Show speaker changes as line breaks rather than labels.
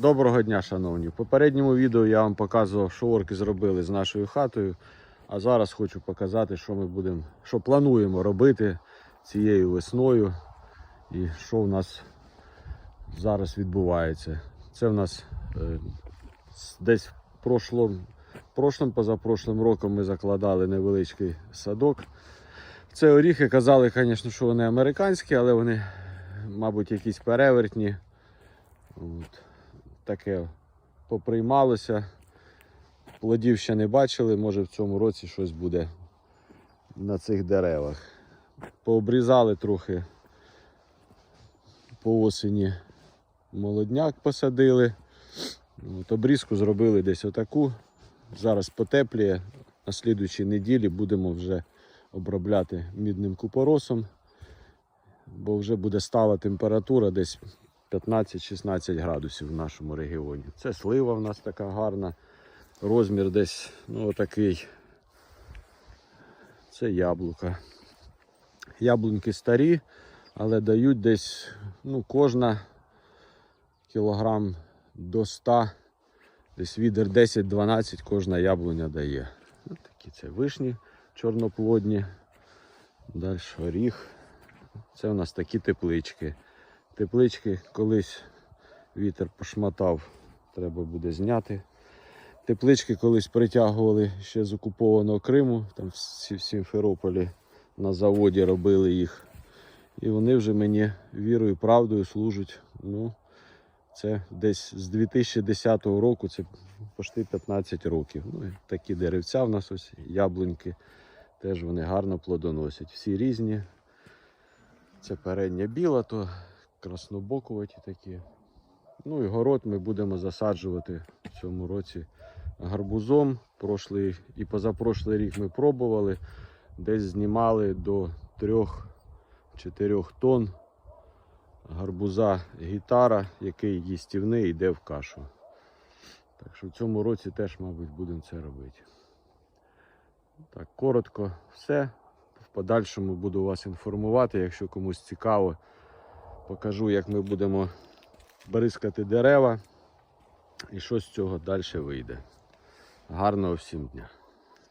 Доброго дня, шановні. В попередньому відео я вам показував, що орки зробили з нашою хатою. А зараз хочу показати, що ми будемо, що плануємо робити цією весною і що в нас зараз відбувається. Це в нас е, десь в прошлом, прошлом, позапрошлим роком ми закладали невеличкий садок. Це оріхи казали, звісно, що вони американські, але вони, мабуть, якісь перевертні. От. Таке поприймалося. Плодів ще не бачили, може в цьому році щось буде на цих деревах. Пообрізали трохи по осені молодняк посадили. От, обрізку зробили десь отаку. Зараз потепліє. На слідуючій неділі будемо вже обробляти мідним купоросом, бо вже буде стала температура десь 15-16 градусів в нашому регіоні. Це слива в нас така гарна. Розмір десь ну, отакий. Це яблука. Яблуньки старі, але дають десь ну, кожна кілограм до 100, десь відер 10-12 кожна яблуня дає. Ось такі це вишні чорноплодні. Далі оріх. Це у нас такі теплички. Теплички колись вітер пошматав, треба буде зняти. Теплички колись притягували ще з окупованого Криму, там в Сімферополі на заводі робили їх. І вони вже мені вірою правдою служать. Ну, це десь з 2010 року, це почти 15 років. Ну, такі деревця в нас ось, яблуньки, теж вони гарно плодоносять. Всі різні. Це передня біла, то краснобокуваті такі. Ну і город ми будемо засаджувати в цьому році гарбузом. Прошлий і позапрошлий рік ми пробували. Десь знімали до 3-4 тонн гарбуза гітара, який їстівний йде в кашу. Так що в цьому році теж, мабуть, будемо це робити. Так, коротко все. В подальшому буду вас інформувати, якщо комусь цікаво, покажу, як ми будемо бризкати дерева і що з цього далі вийде. Гарного всім дня!